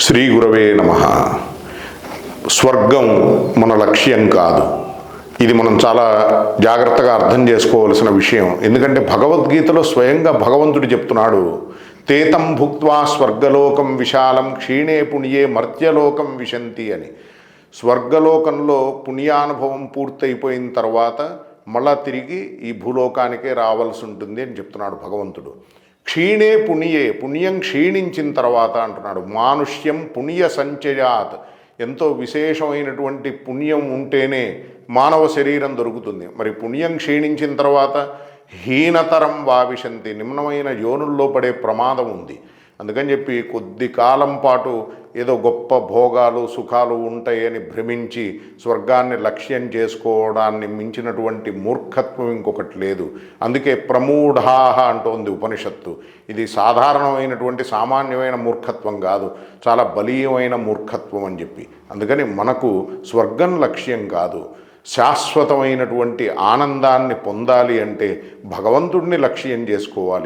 శ్రీ గురవే నమ. స్వర్గం మన లక్ష్యం కాదు. ఇది మనం చాలా జాగ్రత్తగా అర్థం చేసుకోవలసిన విషయం. ఎందుకంటే భగవద్గీతలో స్వయంగా భగవంతుడు చెప్తున్నాడు తేతం భుక్వా స్వర్గలోకం విశాలం క్షీణే పుణ్యే మర్త్యలోకం విశంతి అని. స్వర్గలోకంలో పుణ్యానుభవం పూర్తయిపోయిన తర్వాత మళ్ళా తిరిగి ఈ భూలోకానికే రావాల్సి ఉంటుంది అని చెప్తున్నాడు భగవంతుడు. క్షీణే పుణ్యే పుణ్యం క్షీణించిన తర్వాత అంటున్నాడు మానుష్యం పుణ్య సంచయాత్. ఎంతో విశేషమైనటువంటి పుణ్యం ఉంటేనే మానవ శరీరం దొరుకుతుంది. మరి పుణ్యం క్షీణించిన తర్వాత హీనతరం వావిశంతి నిమ్నమైన యోనుల్లో పడే ప్రమాదం ఉంది. అందుకని చెప్పి కొద్ది కాలం పాటు ఏదో గొప్ప భోగాలు సుఖాలు ఉంటాయని భ్రమించి స్వర్గాన్ని లక్ష్యం చేసుకోవడాన్ని మించినటువంటి మూర్ఖత్వం ఇంకొకటి లేదు. అందుకే ప్రమూఢాహ అంటోంది ఉపనిషత్తు. ఇది సాధారణమైనటువంటి సామాన్యమైన మూర్ఖత్వం కాదు. చాలా బలీయమైన మూర్ఖత్వం అని చెప్పి. అందుకని మనకు స్వర్గం లక్ష్యం కాదు. శాశ్వతమైనటువంటి ఆనందాన్ని పొందాలి అంటే భగవంతుడిని లక్ష్యం చేసుకోవాలి.